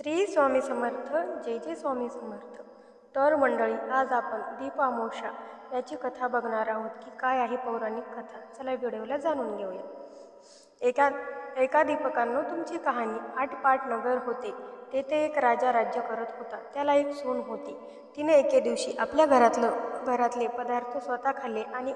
श्री स्वामी समर्थ जय जय स्वामी समर्थ. तर मंडळी आज आपण दीप याची कथा बघणार आहोत की काय आहे पौराणिक कथा. चला व्हिडिओला जाणून घेऊया. एका एका दीपकांनो तुमची कहाणी आटपाट नगर होते. तेथे एक राजा राज्य करत होता. त्याला एक सून होती. तिने एके दिवशी आपल्या घरातलं घरातले पदार्थ स्वतः खाल्ले आणि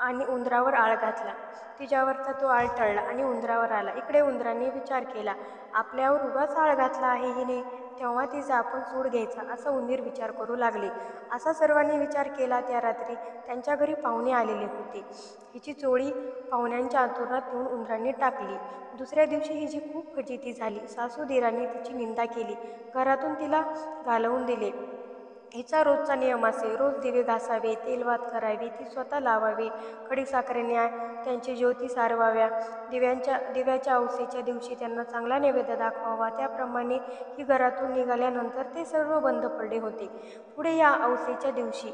आणि उंदरावर आळ घातला. तिच्यावरचा तो आळ टळला आणि उंदरावर आला. इकडे उंदराने विचार केला आपल्यावर उगाच आळ घातला आहे हिने? तेव्हा तिचा आपण सूड घ्यायचा असा उंदीर विचार करू लागले. असा सर्वांनी विचार केला त्या रात्री त्यांच्या घरी पाहुणे आलेले होते. हिची चोळी पाहुण्यांच्या अंतुरणात नेऊन उंदरांनी टाकली. दुसऱ्या दिवशी हिची खूप फजिती झाली. सासू तिची निंदा केली. घरातून तिला घालवून दिले. हिचा रोजचा नियम असे रोज दिवे घासावे तेलवात करावी ती स्वतः लावावे. खडीसाखरेने त्यांची ज्योती सारवाव्या. दिव्यांच्या दिव्याच्या औसेच्या दिवशी त्यांना चांगला नैवेद्य दाखवावा. त्याप्रमाणे ही घरातून निघाल्यानंतर ते सर्व बंद पडले होते. पुढे या औसेच्या दिवशी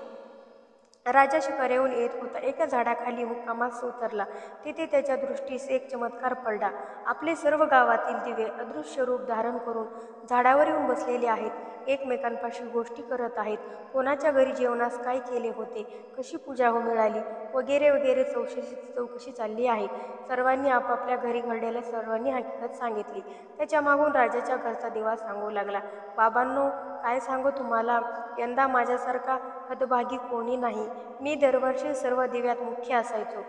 राजा शिकाऱ्याहून येत होता. एका झाडाखाली मुक्कामास उतरला. तिथे त्याच्या दृष्टीस एक चमत्कार पडला. आपले सर्व गावातील दिवे अदृश्य रूप धारण करून झाडावर येऊन बसलेले आहेत. एकमेकांपाशी गोष्टी करत आहेत. कोणाच्या घरी जेवणास काय केले होते? कशी पूजा हो मिळाली? वगैरे वगैरे चौकशी चौकशी चालली आहे. सर्वांनी आपापल्या घरी घडलेल्या सर्वांनी हकीकत सांगितली. त्याच्या मागून राजाच्या घरचा दिवा सांगू लागला. बाबांनो काय सांगू तुम्हाला? यंदा माझ्यासारखा हतभागी कोणी नाही. मी दरवर्षी सर्व दिव्यात मुख्य असायचो.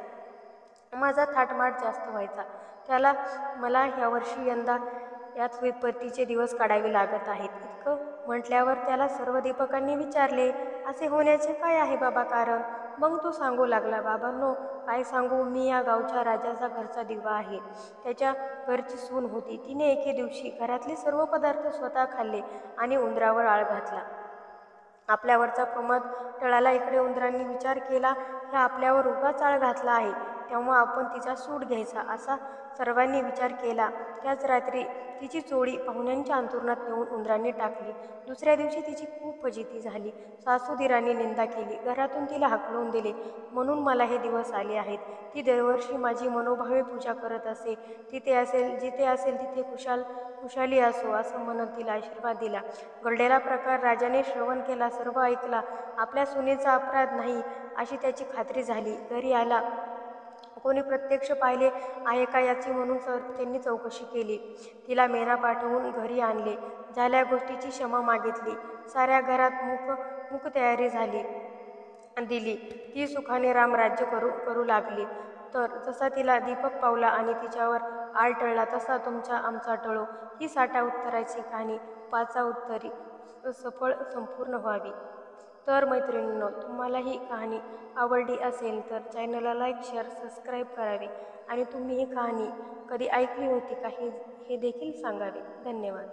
माझा थाटमाट जास्त व्हायचा. त्याला मला यावर्षी यंदा याच विपत्तीचे दिवस काढावे लागत आहेत. इतकं म्हटल्यावर त्याला सर्व दीपकांनी विचारले असे होण्याचे काय आहे बाबा कारण? मग तो सांगू लागला बाबांनो काय सांगू? मी या गावच्या राजाचा घरचा दिवा आहे. त्याच्या घरची सून होती. तिने एके दिवशी घरातले सर्व पदार्थ स्वतः खाल्ले आणि उंदरावर आळ घातला. आपल्यावरचा प्रमाद टळाला. इकडे उंदरांनी विचार केला ह्या आपल्यावर उगाच आळ घातला आहे. तेव्हा आपण तिचा सूट घ्यायचा असा सर्वांनी विचार केला. त्याच रात्री तिची चोळी पाहुण्यांच्या अंतुरणात नेऊन उंदरांनी टाकली. दुसऱ्या दिवशी तिची खूप फजिती झाली. सासूदिरांनी निंदा केली. घरातून तिला हाकलून दिले. म्हणून मला हे दिवस आले आहेत. ती दरवर्षी माझी मनोभावे पूजा करत असे. तिथे असेल जिथे असेल तिथे खुशाल खुशाली असो असं म्हणत तिला आशीर्वाद दिला. घडलेला प्रकार राजाने श्रवण केला सर्व ऐकला. आपल्या सुनेचा अपराध नाही अशी त्याची खात्री झाली. घरी आला. कोणी प्रत्यक्ष पाहिले आहे का याची म्हणून सर त्यांनी चौकशी केली. तिला मेना पाठवून घरी आणले. झाल्या गोष्टीची क्षमा मागितली. साऱ्या घरात मुख मुख तयारी झाली दिली. ती सुखाने राम राज्य करू करू लागली. तर जसा तिला दीपक पावला आणि तिच्यावर आळ टळला तसा तुमचा आमचा टळो. ही साठा उत्तराची कहाणी पाचा उत्तरी सफळ संपूर्ण व्हावी. तर मैत्रिणींनो तुम्हाला ही कहाणी आवडली असेल तर चॅनलला लाईक शेअर सबस्क्राईब करावे आणि तुम्ही ही कहाणी कधी ऐकली होती का हे हे देखील सांगावे. धन्यवाद.